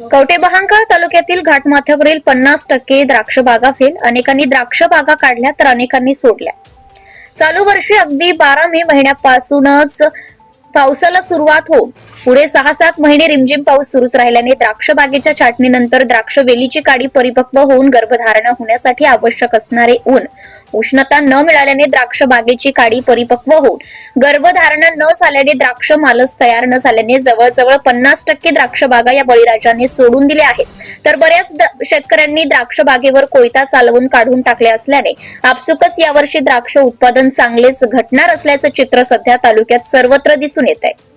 कवटे बहांका तालुक्यातील घाटमाथ्यावरील पन्नास टक्के द्राक्ष बागा फेल. अनेकांनी द्राक्ष बागा काढल्या तर अनेकांनी सोडल्या. चालू वर्षी अगदी बारा मे महिन्यापासूनच पावसाला सुरुवात होऊन पुढे सहा सात महिने रिमझिम पाऊस सुरूच राहिल्याने द्राक्ष बागेच्या छाटणीनंतर द्राक्ष वेलीची काडी परिपक्व होऊन गर्भधारणा होण्यासाठी आवश्यक असणारे ऊन उष्णता न मिळाल्याने द्राक्ष बागेची काडी परिपक्व होऊन गर्भधारणा न झाल्याने द्राक्ष मालच तयार न झाल्याने जवळजवळ पन्नास टक्के द्राक्ष बागा या बळीराजाने सोडून दिल्या आहेत. तर बऱ्याच शेतकऱ्यांनी द्राक्ष बागेवर कोयता चालवून काढून टाकले असल्याने आपसुकच यावर्षी द्राक्ष उत्पादन चांगलेच घटणार असल्याचं चित्र सध्या तालुक्यात सर्वत्र दिसून येत आहे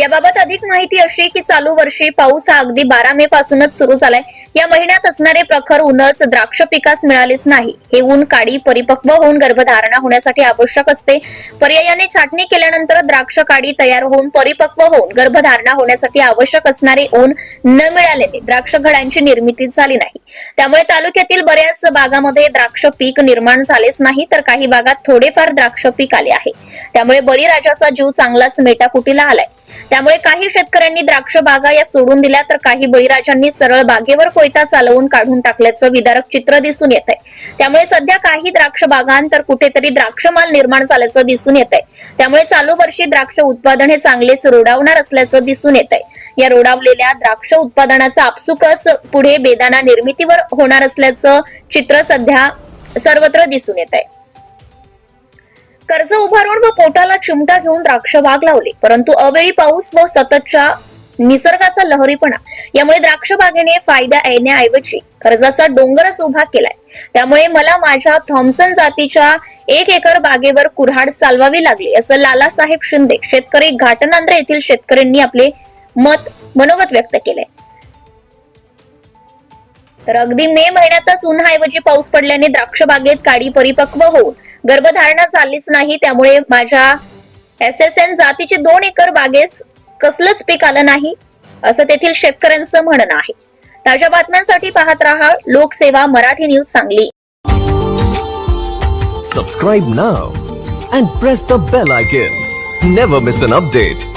याबाबत अधिक माहिती अशी की चालू वर्षी पाऊस हा अगदी बारा मे पासूनच सुरू झालाय. या महिन्यात असणारे प्रखर ऊनच द्राक्ष पिकास मिळालेच नाही. हे ऊन काडी परिपक्व होऊन गर्भधारणा होण्यासाठी आवश्यक असते. पर्यायाने छाटणी केल्यानंतर द्राक्ष काडी तयार होऊन परिपक्व होऊन गर्भधारणा होण्यासाठी आवश्यक असणारे ऊन न मिळाल्याने द्राक्ष घडांची निर्मिती झाली नाही. त्यामुळे तालुक्यातील बऱ्याच भागामध्ये द्राक्ष पीक निर्माण झालेच नाही तर काही भागात थोडेफार द्राक्ष पीक आले आहे. त्यामुळे बळीराजाचा जीव चांगलाच मेटाकुटीला आलाय. त्यामुळे काही शेतकऱ्यांनी द्राक्ष बागा या सोडून दिल्या तर काही बळीराजांनी सरळ बागेवर कोयता चालवून काढून टाकल्याचं विदारक चित्र दिसून येत आहे त्यामुळे सध्या काही द्राक्ष बागांतर कुठेतरी द्राक्ष माल निर्माण झाल्याचं दिसून येत आहे त्यामुळे चालू वर्षी द्राक्ष उत्पादन हे चांगलेच रोडावणार असल्याचं दिसून येत आहे या रोडावलेल्या द्राक्ष उत्पादनाचा आपसुकच पुढे बेदाना निर्मितीवर होणार असल्याचं चित्र सध्या सर्वत्र दिसून येत आहे कर्ज उभारून व पोटाला चिमटा घेऊन द्राक्ष बाग लावली. परंतु अवेळी पाऊस व सततच्या निसर्गाचा लहरीपणा यामुळे द्राक्ष बागेने फायदा येण्याऐवजी कर्जाचा डोंगरच उभा केलाय. त्यामुळे मला माझ्या थॉम्सन जातीच्या एक एकर बागेवर कुऱ्हाड चालवावी लागली असं लालासाहेब शिंदे शेतकरी घाटनांद्र येथील शेतकऱ्यांनी आपले मत मनोगत व्यक्त केलंय. तर अगदी मे महिन्यातच उन्हाऐवजी पाऊस पडल्याने द्राक्ष बागेत काडी परिपक्व होऊन गर्भधारणा झालीच नाही. त्यामुळे माझ्या एस एस एन जातीचे दोन एकर बागेस कसलंच पीक आलं नाही असं तेथील शेतकऱ्यांचं म्हणणं आहे. ताज्या बातम्यांसाठी पाहत रहा Lokseva Marathi news Sangli. Subscribe now and press the bell icon never miss an update